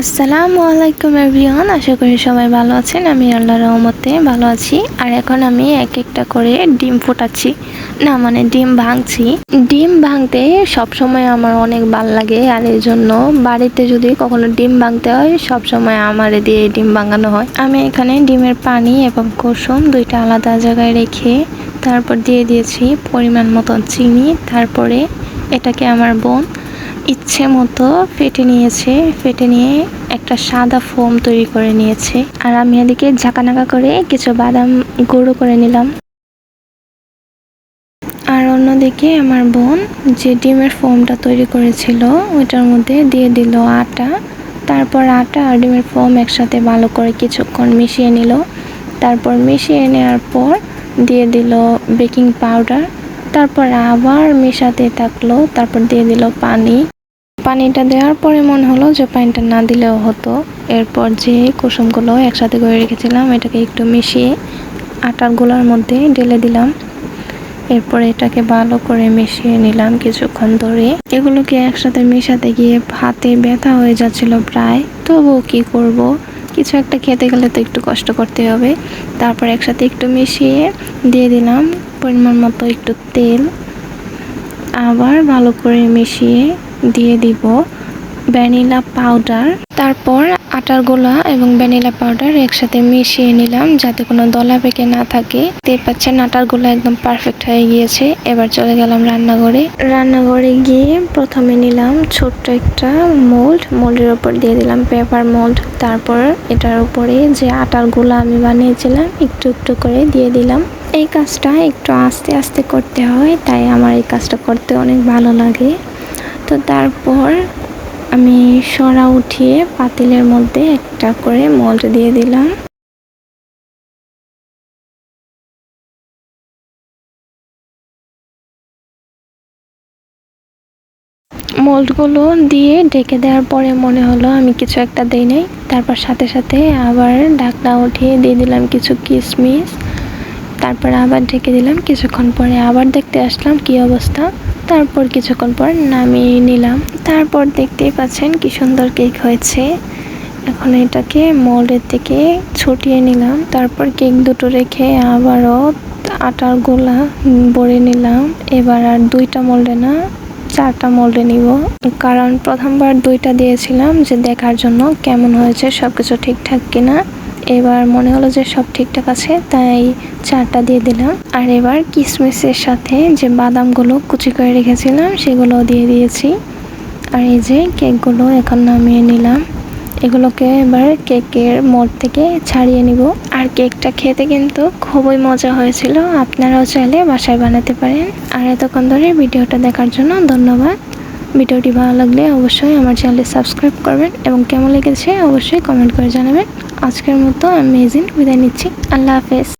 আসসালামু আলাইকুম এভরিওয়ান, আশা করি সবাই ভালো আছেন। আমি আল্লাহর রহমতে ভালো আছি। আর এখন আমি এক একটা করে ডিম ফোটাচ্ছি। না মানে ডিম ভাঙছি। ডিম ভাঙতে সব সময় আমার অনেক ভালো লাগে। আর এই জন্য বাড়িতে যদি কখনো ডিম ভাঙতে হয় সব সময় আমারে দিয়ে ডিম ভাঙানো হয়। আমি এখানে ডিমের পানি এবং কুসুম দুইটা আলাদা জায়গায় রেখে তারপর দিয়ে দিয়েছি পরিমাণ মতন চিনি। তারপরে এটাকে আমার বোন ইচ্ছে মতো ফেটে নিয়েছে, ফেটে নিয়ে একটা সাদা ফোম তৈরি করে নিয়েছে। আর আমি এদিকে ঝাঁকানাকা করে কিছু বাদাম গুঁড়ো করে নিলাম। আর অন্যদিকে আমার বোন যে ডিমের ফোমটা তৈরি করেছিল, ওইটার মধ্যে দিয়ে দিল আটা। তারপর আটা আর ডিমের ফোম একসাথে ভালো করে কিছুক্ষণ মিশিয়ে নিল। তারপর মিশিয়ে নেওয়ার পর দিয়ে দিল বেকিং পাউডার। তারপর আবার মেশাতে থাকল, তারপর দিয়ে দিল পানি। পানিটা দেওয়ার পরে মনে হলো যে পানিটা না দিলেও হতো। এরপর যে কুসুমগুলো একসাথে করে রেখেছিলাম, এটাকে একটু মিশিয়ে আটার গোলার মধ্যে ঢেলে দিলাম। এরপর এটাকে ভালো করে মিশিয়ে নিলাম কিছুক্ষণ ধরে। এগুলোকে একসাথে মেশাতে গিয়ে হাতে ব্যথা হয়ে যাচ্ছিল প্রায়। তবুও কি করব? কিছু একটা খেতে গেলে তো একটু কষ্ট করতে হবে। তারপর একসাথে একটু মিশিয়ে দিয়ে দিলাম পরিমাণ মতো একটু তেল। আবার ভালো করে মিশিয়ে দিয়ে দিব ভ্যানিলা পাউডার। তারপর আটার গোলা এবং ভ্যানিলা পাউডার একসাথে মিশিয়ে নিলাম যাতে কোনো দলা পেকে না থাকে। দেখতে পাচ্ছেন আটার গোলা একদম পারফেক্ট হয়ে গিয়েছে। এবার চলে গেলাম রান্নাঘরে। রান্নাঘরে গিয়ে প্রথমে নিলাম ছোট্ট একটা মোল্ড মোল্ডের উপর দিয়ে দিলাম পেপার মোল্ড তারপর এটার উপরে যে আটার গোলা আমি বানিয়েছিলাম, একটু একটু করে দিয়ে দিলাম। এই কাজটা একটু আস্তে আস্তে করতে হয়, তাই আমার এই কাজটা করতে অনেক ভালো লাগে। তো তারপর আমি সরা উঠিয়ে পাতিলের মধ্যে একটা করে মল্ট দিয়ে দিলাম। মোল্ডগুলো দিয়ে ঢেকে দেওয়ার পরে মনে হলো আমি কিছু একটা দেই নাই। তারপর সাথে সাথে আবার ঢাকনা উঠিয়ে দিয়ে দিলাম কিছু কিশমিশ তারপর আবার ঢেকে দিলাম। কিছুক্ষণ পরে আবার দেখতে আসলাম কি অবস্থা। তারপর কিছুক্ষণ পর নামিয়ে নিলাম। তারপর দেখতেই পাচ্ছেন কি সুন্দর কেক হয়েছে। এখন এটাকে মোল্ডের থেকে ছুটিয়ে নিলাম। তারপর কেক দুটো রেখে আবারও আটার গোলা ভরে নিলাম। এবার আর দুইটা মোল্ডে না, চারটা মোল্ডে নিব। কারণ প্রথমবার দুইটা দিয়েছিলাম যে দেখার জন্য কেমন হয়েছে সব কিছু ঠিকঠাক কিনা। এবার মনে হলো যে সব ঠিকঠাক আছে, তাই চারটা দিয়ে দিলাম। আর এবার কিশমিশের সাথে যে বাদামগুলো কুচি করে রেখেছিলাম সেগুলো দিয়ে দিয়েছি। আর এই যে কেকগুলো এখন নামিয়ে নিলাম। এগুলোকে এবার কেকের মোড় থেকে ছাড়িয়ে নিব। আর কেকটা খেতে কিন্তু খুবই মজা হয়েছিল। আপনারাও চাইলে বাসায় বানাতে পারেন। আর এতক্ষণ ধরে ভিডিওটা দেখার জন্য ধন্যবাদ। ভিডিওটি ভালো লাগলে অবশ্যই আমার চ্যানেলটি সাবস্ক্রাইব করবেন এবং কেমন লেগেছে অবশ্যই কমেন্ট করে জানাবেন। আজকের মতো আমি মেজিন বিদায় নিচ্ছি। আল্লাহ হাফেজ।